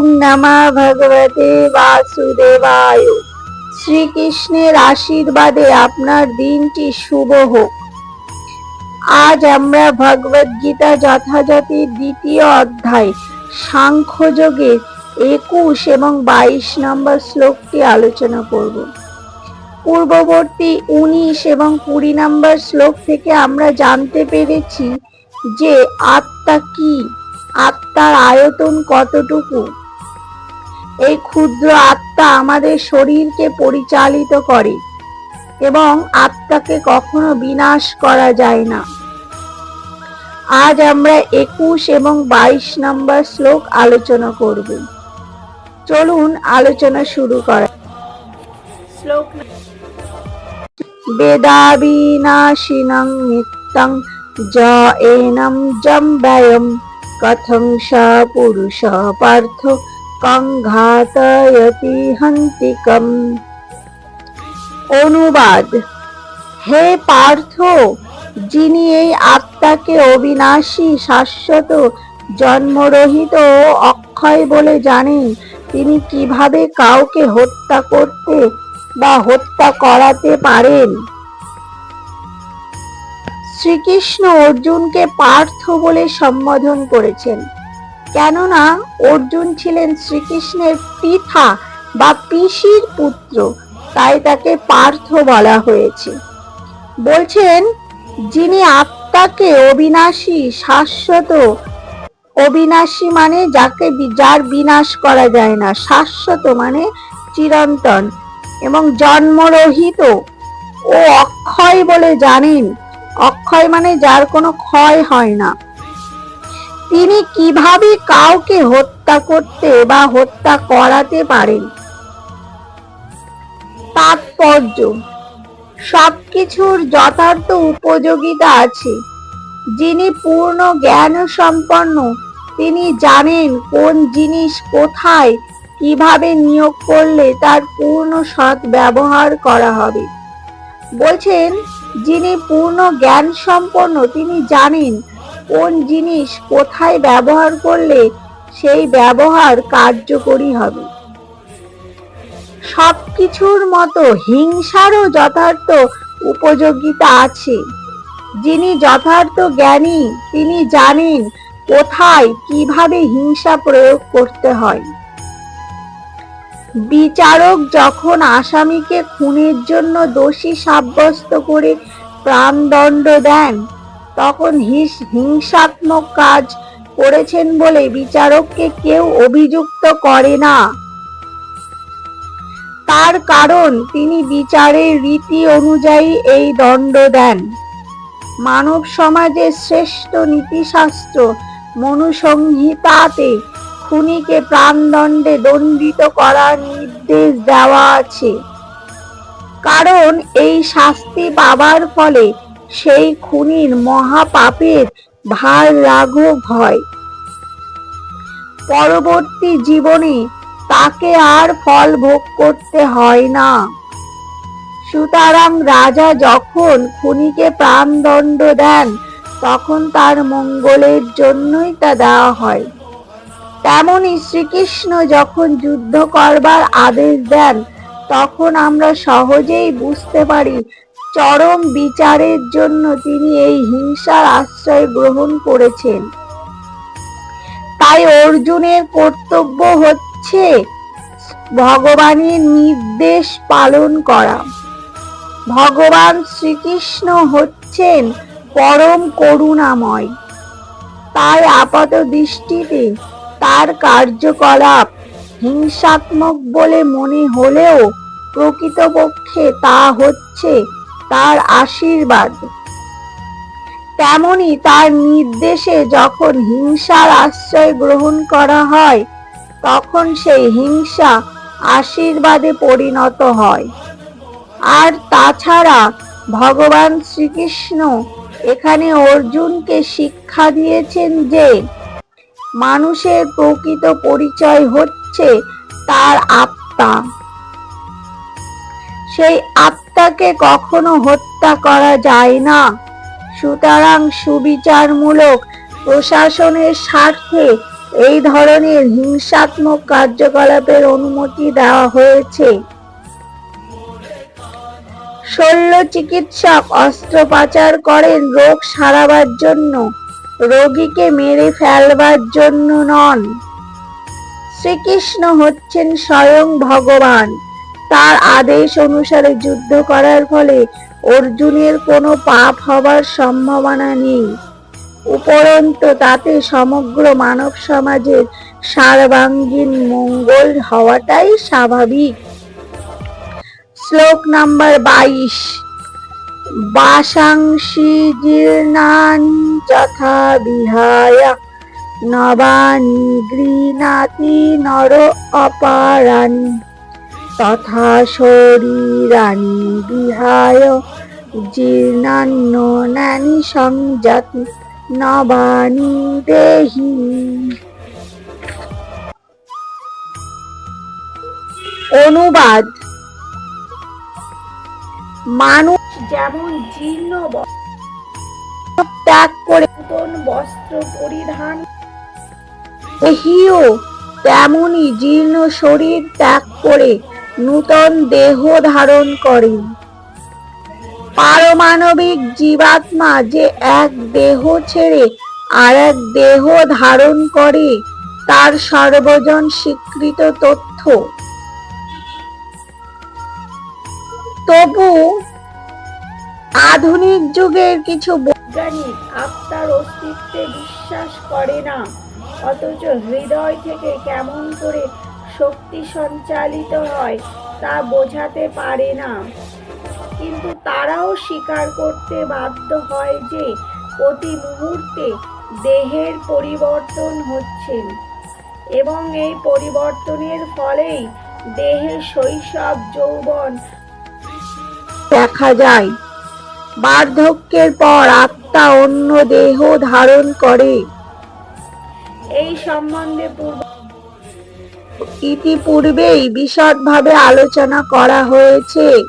ওম নমঃ ভগবতে বাসুদেবায়। শ্রীকৃষ্ণের আশীর্বাদে আপনার দিনটি শুভ হোক। আজ আমরা ভগবদ গীতা যথাযথি দ্বিতীয় অধ্যায় সাংখ্যযোগের একুশ এবং বাইশ নম্বর শ্লোকটি আলোচনা করব। পূর্ববর্তী উনিশ এবং কুড়ি নম্বর শ্লোক থেকে আমরা জানতে পেরেছি যে আত্মা কি, আত্মার আয়তন কতটুকু এই ক্ষুদ্র আত্মা আমাদের শরীরকে পরিচালিত করে এবং আত্মাকে কখনো বিনাশ করা যায় না। আজ আমরা একুশ এবং বাইশ নম্বর শ্লোক আলোচনা করব। চলুন আলোচনা শুরু করা শ্লোক বেদাবিনাশিনং নিত্যং য এনম জম ব্যয়ম কথং স পুরুষ পার্থ কং ঘাতয়তি হন্তিকম অনুবাদ, হে পার্থ, যিনি এই আত্মাকে অবিনাশী, শাশ্বত, জন্মরহিত ও অক্ষয় বলে জানেন, তিনি কীভাবে কাউকে হত্যা করতে বা হত্যা করাতে পারেন? শ্রীকৃষ্ণ অর্জুনকে পার্থ বলে সম্বোধন করেছেন। কেননা অর্জুন ছিলেন শ্রীকৃষ্ণের পিতা বা পিসির পুত্র, তাই তাকে পার্থ বলা হয়েছে। বলছেন, যিনি আত্মাকে অবিনাশী, শাশ্বত, অবিনাশী মানে যাকে যার বিনাশ করা যায় না, শাশ্বত মানে চিরন্তন এবং জন্মরহিত। ও অক্ষয় বলে জানেন। অক্ষয় মানে যার কোনো ক্ষয় হয় না। তিনি কীভাবে কাউকে হত্যা করতে বা হত্যা করাতে পারেন? তাৎপর্য। সবকিছুর যথার্থ উপযোগিতা আছে। যিনি পূর্ণ জ্ঞান সম্পন্ন, তিনি জানেন কোন জিনিস কোথায়, কীভাবে নিয়োগ করলে তার পূর্ণ সৎ ব্যবহার করা হবে। বলছেন, যিনি পূর্ণ জ্ঞান সম্পন্ন, তিনি জানেন কোন জিনিস কোথায় ব্যবহার করলে সেই ব্যবহার কার্যকরী হবে? সবকিছুর মতো হিংসারও যথার্থ উপযোগিতা আছে। যিনি যথার্থ জ্ঞানী, তিনি জানেন কোথায় কীভাবে হিংসা প্রয়োগ করতে হয়। বিচারক যখন আসামিকে খুনের জন্য দোষী সাব্যস্ত করে প্রাণদণ্ড দেন তখন হিস- হিংসাত্মক কাজ করেছেন বলে বিচারককে কেউ অভিযুক্ত করে না। তার কারণ তিনি বিচারের রীতি অনুযায়ী এই দণ্ড দেন। মানব সমাজের শ্রেষ্ঠ নীতিশাস্ত্র মনুসংহিতাতে খুনিকে প্রাণদণ্ডে দণ্ডিত করার নির্দেশ দেওয়া আছে। কারণ এই শাস্তি পাবার ফলে সেই খুনির মহাপাপের ভার লাঘব হয়। পরবর্তী জীবনে তাকে আর ফল ভোগ করতে হয় না। সুতরাং রাজা যখন খুনিকে প্রাণদণ্ড দেন, তখন তার মঙ্গলের জন্যই তা দেওয়া হয়। তেমনই শ্রীকৃষ্ণ যখন যুদ্ধ করবার আদেশ দেন, তখন আমরা সহজেই বুঝতে পারি চরম বিচারের জন্য তিনি এই হিংসার আশ্রয় গ্রহণ করেছেন। তাই অর্জুনের কর্তব্য হচ্ছে ভগবানের নির্দেশ পালন করা। ভগবান শ্রীকৃষ্ণ হচ্ছেন পরম করুণাময়। তাই আপাত দৃষ্টিতে তার কার্যকলাপ হিংসাত্মক বলে মনে হলেও প্রকৃতপক্ষে তা হচ্ছে তার আশীর্বাদ। তেমনি তার নির্দেশে যখন হিংসার আশ্রয় গ্রহণ করা হয়, তখন সেই হিংসা আশীর্বাদে পরিণত হয়। আর তাছাড়া ভগবান শ্রীকৃষ্ণ এখানে অর্জুনকে শিক্ষা দিয়েছেন যে, মানুষের প্রকৃত পরিচয় হচ্ছে তার আত্মা। সেই আত্মাকে কখনো হত্যা করা যায় না। সুতরাং সুবিচারমূলক প্রশাসনের স্বার্থে এই ধরনের হিংসাত্মক কার্যকলাপের অনুমতি দেওয়া হয়েছে। শল্য চিকিৎসক অস্ত্রোপচার করেন রোগ সারাবার জন্য, রোগীকে মেরে ফেলবার জন্য নন। শ্রীকৃষ্ণ হচ্ছেন স্বয়ং ভগবান। তার আদেশ অনুসারে যুদ্ধ করার ফলে অর্জুনের কোনো পাপ হবার সম্ভাবনা নেই। উপরন্তু তাতে সমগ্র মানব সমাজের সার্বাঙ্গীন মঙ্গল হওয়াটাই স্বাভাবিক। শ্লোক নাম্বার বাইশ। বাসাংশি জীর্ণানি যথা বিহায় নবানি গৃণাতি নর অপারানি তথা শরীরানি বিহায় জীর্ণান্ন নানি সংজাতি নবানি দেহি। অনুবাদ। মানুষ যেমন জীর্ণ ত্যাগ করে নতুন বস্ত্র পরিধান দেহিও, তেমনি জীর্ণ শরীর ত্যাগ করে নূতন দেহ ধারণ করে। পারমাণবিক জীবাত্মা যে এক দেহ ছেড়ে আর এক দেহ ধারণ করে, তার সর্বজন স্বীকৃত তথ্য। তবু আধুনিক যুগের কিছু বৈজ্ঞানিক আত্মার অস্তিত্বে বিশ্বাস করে না, অথচ হৃদয় থেকে কেমন করে শক্তি সঞ্চালিত হয়, তা বোঝাতে পারে না। কিন্তু তারাও স্বীকার করতে বাধ্য হয় যে প্রতি মুহূর্তে দেহের পরিবর্তন হচ্ছে এবং এই পরিবর্তনের ফলেই দেহের শৈশব, যৌবন দেখা যায়। বার্ধক্যের পর আত্মা অন্য দেহ ধারণ করে। এই সম্বন্ধে পূর্ব ইতিপূর্বেই বিশদভাবে আলোচনা করা হয়েছে।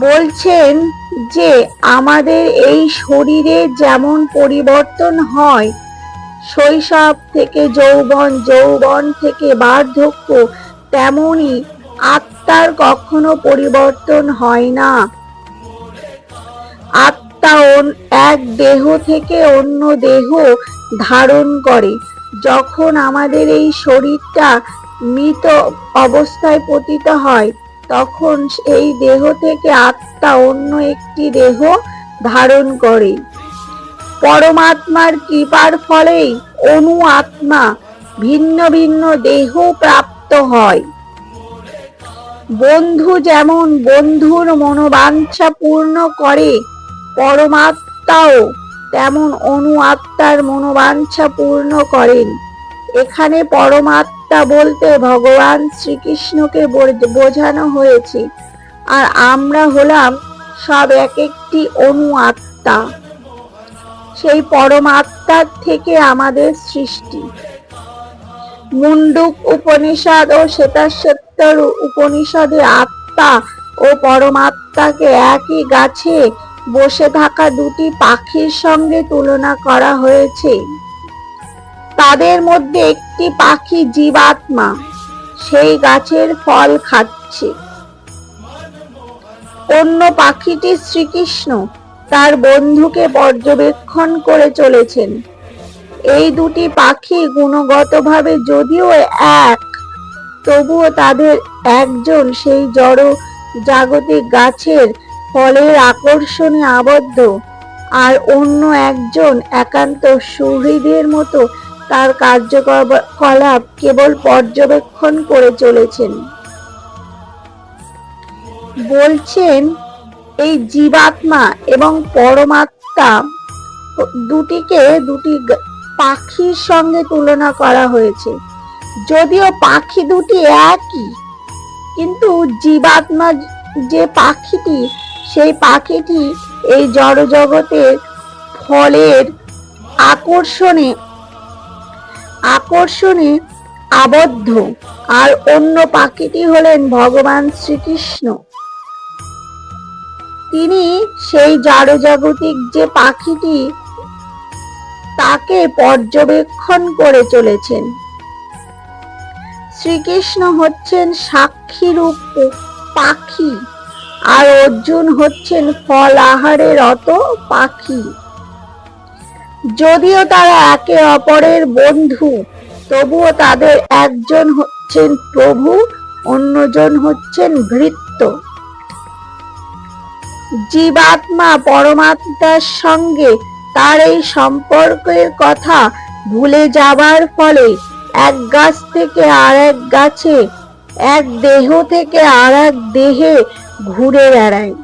বলছেন যে, আমাদের এই শরীরে যেমন পরিবর্তন হয়, শৈশব থেকে যৌবন যৌবন থেকে বার্ধক্য, তেমনি আত্মার কখনো পরিবর্তন হয় না। আত্মা এক দেহ থেকে অন্য দেহ ধারণ করে। যখন আমাদের এই শরীরটা মৃত অবস্থায় পতিত হয়, তখন এই দেহ থেকে আত্মা অন্য একটি দেহ ধারণ করে। পরমাত্মার কৃপার ফলেই অনু আত্মা ভিন্ন ভিন্ন দেহ প্রাপ্ত হয়। বন্ধু যেমন বন্ধুর মনোবাঞ্ছা পূর্ণ করে, পরমাত্মাও তেমন অনু আত্মার মনোবাঞ্ছা পূর্ণ করেন। এখানে পরমাত্মা বলতে ভগবান শ্রীকৃষ্ণকে বোঝানো হয়েছে। আর আমরা হলাম সব এক একটি অনু আত্মা। সেই পরমাত্মার থেকে আমাদের সৃষ্টি। মুন্ডুক উপনিষদ ও শ্বেতাশ্বত্তর উপনিষদে আত্মা ও পরমাত্মাকে একই গাছে বসে থাকা দুটি পাখির সঙ্গে তুলনা করা হয়েছে। তাদের মধ্যে একটি পাখি জীবাত্মা, সেই গাছের ফল খাচ্ছে। অন্য পাখিটি শ্রীকৃষ্ণ, তার বন্ধুকে পর্যবেক্ষণ করে চলেছেন। এই দুটি পাখি গুণগতভাবে যদিও এক, তবুও তাদের একজন সেই জড় জাগতিক গাছের ফলের আকর্ষণে আবদ্ধ। আর অন্য একজন একান্ত সুহৃদের মতো তার কার্যকলাপ কেবল পর্যবেক্ষণ করে চলেছেন। বলছেন, এই জীবাত্মা এবং পরমাত্মা দুটিকে দুটি পাখির সঙ্গে তুলনা করা হয়েছে। যদিও পাখি দুটি একই, কিন্তু জীবাত্মা যে পাখিটি সেই পাখিটি এই জড়জগতের ফলের আকর্ষণে আকর্ষণে আবদ্ধ। আর অন্য পাখিটি হলেন ভগবান শ্রীকৃষ্ণ। তিনি সেই জড়জাগতিক যে পাখিটি, তাকে পর্যবেক্ষণ করে চলেছেন। শ্রীকৃষ্ণ হচ্ছেন সাক্ষীরূপ পাখি। আর অর্জুন হচ্ছেন ফল আহারের অত পাখি। যদিও তারা একে অপরের বন্ধু, তবুও তাদের একজন হচ্ছেন প্রভু, অন্যজন হচ্ছেন ভৃত্য। জীবাত্মা পরমাত্মার সঙ্গে তার এই সম্পর্কের কথা ভুলে যাবার ফলে এক গাছ থেকে আর এক গাছে, এক দেহ থেকে আর এক দেহে ঘুরে বেড়ায়।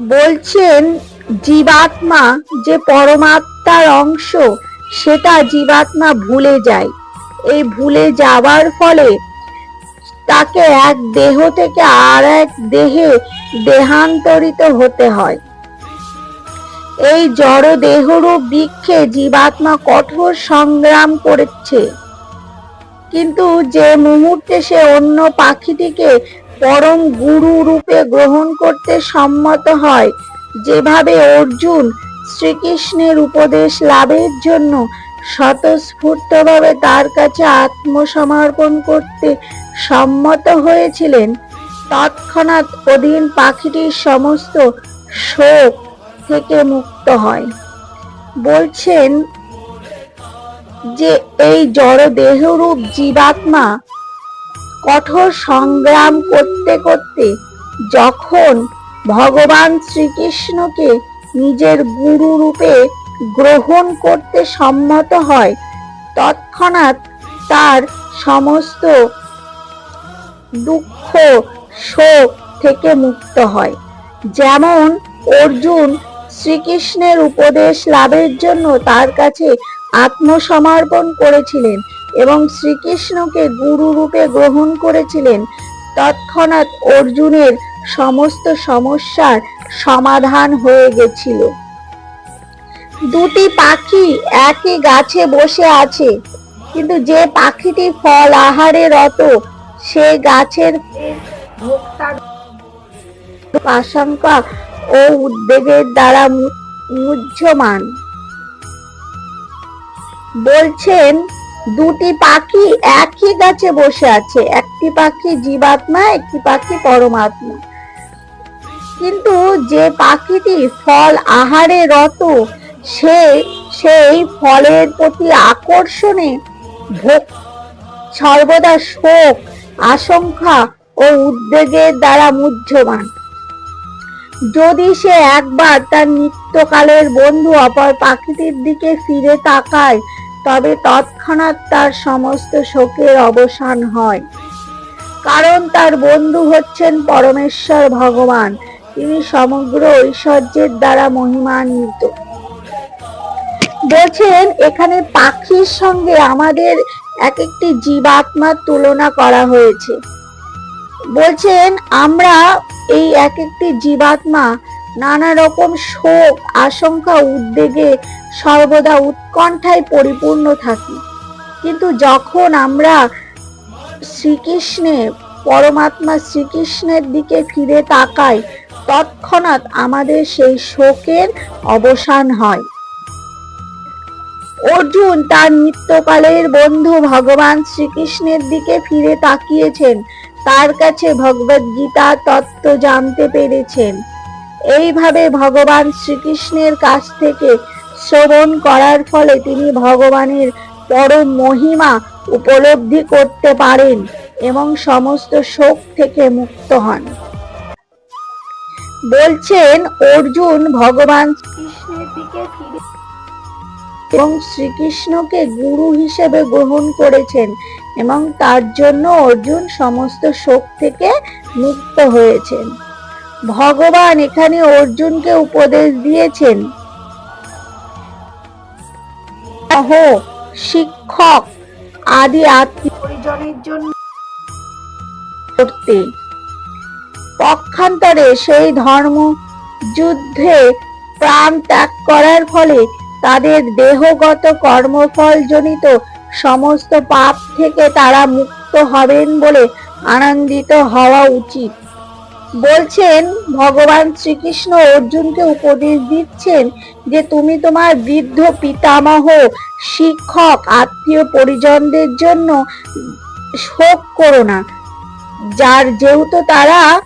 বলছেন, জীবাত্মা যে পরমাত্মার অংশ, সেটা জীবাত্মা ভুলে যায়। এই ভুলে যাবার ফলে তাকে এক দেহ থেকে আর এক দেহে দেহান্তরিত হতে হয়। এই জড় দেহরূপ বৃক্ষে জীবাত্মা কঠোর সংগ্রাম করেছে। কিন্তু যে মুহূর্তে সে অন্য পাখিটিকে পরম গুরু রূপে গ্রহণ করতে সম্মত হয়, যেভাবে অর্জুন শ্রীকৃষ্ণের উপদেশ লাভের জন্য স্বতঃস্ফূর্তভাবে তার কাছে আত্মসমর্পণ করতে সম্মত হয়েছিলেন, তৎক্ষণাৎ অধীন পাখিটির সমস্ত শোক থেকে মুক্ত হয়। বলছেন যে এই জড় দেহরূপ জীবাত্মা কঠোর সংগ্রাম করতে করতে যখন ভগবান শ্রীকৃষ্ণকে নিজের গুরু রূপে গ্রহণ করতে সম্মত হয়, তৎক্ষণাৎ তার সমস্ত দুঃখ, শোক থেকে মুক্ত হয়। যেমন অর্জুন শ্রীকৃষ্ণের উপদেশ লাভের জন্য তার কাছে আত্মসমর্পণ করেছিলেন এবং শ্রীকৃষ্ণকে গুরু রূপে গ্রহণ করেছিলেন, তৎক্ষণাৎ অর্জুনের সমস্ত সমস্যার সমাধান হয়ে গেছিল। দুটি পাখি একই গাছে বসে আছে, কিন্তু যে পাখিটি ফল আহারে রত, সে গাছের আশঙ্কা ও উদ্বেগের দ্বারা মুহ্যমান। বলছেন, দুটি পাখি একই গাছে বসে আছে। একটি পাখি জীবাত্মা, একটি পাখি পরমাত্মা। কিন্তু যে পাখিটি ফল আহারে রত, সে সেই ফলের প্রতি আকর্ষণে ভোগ, সর্বদা শোক, আশঙ্কা ও উদ্বেগের দ্বারা মুহ্যমান। যদি সে একবার তার নিত্যকালের বন্ধু অপর পাখিটির দিকে ফিরে তাকায় তবে তৎক্ষণাৎ তার সমস্ত শোকের অবসান হয়। কারণ তার বন্ধু হচ্ছেন পরমেশ্বর ভগবান। তিনি সমগ্র ঐশ্বর্যের দ্বারা মহিমান্বিত। বলছেন, এখানে পাখির সঙ্গে আমাদের এক একটি জীবাত্মার তুলনা করা হয়েছে। বলছেন, আমরা এই এক একটি জীবাত্মা নানা রকম শোক, আশঙ্কা, উদ্বেগে সর্বদা উৎকণ্ঠায় পরিপূর্ণ থাকি। কিন্তু যখন আমরা শ্রীকৃষ্ণের, পরমাত্মা শ্রীকৃষ্ণের দিকে ফিরে তাকাই, তৎক্ষণাৎ আমাদের সেই শোকের অবসান হয়। অর্জুন তার নিত্যকালের বন্ধু ভগবান শ্রীকৃষ্ণের দিকে ফিরে তাকিয়েছেন। তার কাছে ভগবদ গীতা তত্ত্ব জানতে পেরেছেন। এইভাবে ভগবান শ্রীকৃষ্ণের কাছ থেকে শ্রবণ করার ফলে তিনি ভগবানের পরম মহিমা উপলব্ধি করতে পারেন এবং সমস্ত শোক থেকে মুক্ত হন। বলছেন, অর্জুন ভগবান শ্রীকৃষ্ণের দিকে ফিরে এবং শ্রীকৃষ্ণকে গুরু হিসেবে গ্রহণ করেছেন এবং তার জন্য অর্জুন সমস্ত শোক থেকে মুক্ত হয়েছেন। ভগবান এখানে অর্জুনকে উপদেশ দিয়েছেন। শিক্ষক, আদি আত্মীয় জন্য করতে। পক্ষান্তরে সেই ধর্ম যুদ্ধে প্রাণ ত্যাগ করার ফলে তাদের দেহগত কর্মফল জনিত সমস্ত পাপ থেকে তারা মুক্ত হবেন বলে আনন্দিত হওয়া উচিত। বলছেন, ভগবান শ্রীকৃষ্ণ অর্জুনকে উপদেশ দিচ্ছেন যে তুমি তোমার বৃদ্ধ পিতামহ, শিক্ষক, আত্মীয় পরিজনদের জন্য শোক করো না। যার যেহেতু তারা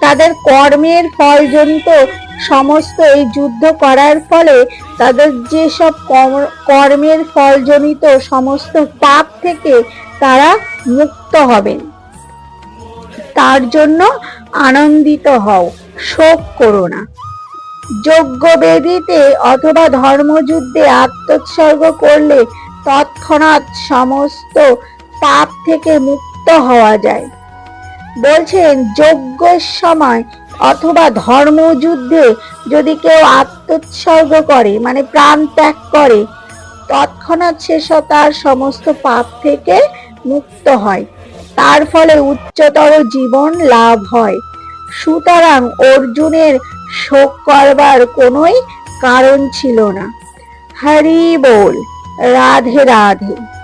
তাদের কর্মের ফলজনিত সমস্ত এই যুদ্ধ করার ফলে তাদের যেসব কর- কর্মের ফলজনিত সমস্ত পাপ থেকে তারা মুক্ত হবেন। জন্য আনন্দিত হও, শোক করো না। যজ্ঞ বেদিতে অথবা ধর্মযুদ্ধে আত্মোৎসর্গ করলে তৎক্ষণাৎ সমস্ত পাপ থেকে মুক্ত হওয়া যায়। বলছেন, যজ্ঞের সময় অথবা ধর্মযুদ্ধে যদি কেউ আত্মোৎসর্গ করে মানে প্রাণ ত্যাগ করে, তৎক্ষণাৎ স- তার সমস্ত পাপ থেকে মুক্ত হয়। তার ফলে উচ্চতর জীবন লাভ হয়। সুতরাং অর্জুনের শোক করবার কোনোই কারণ ছিল না। হরি বল, রাধে রাধে।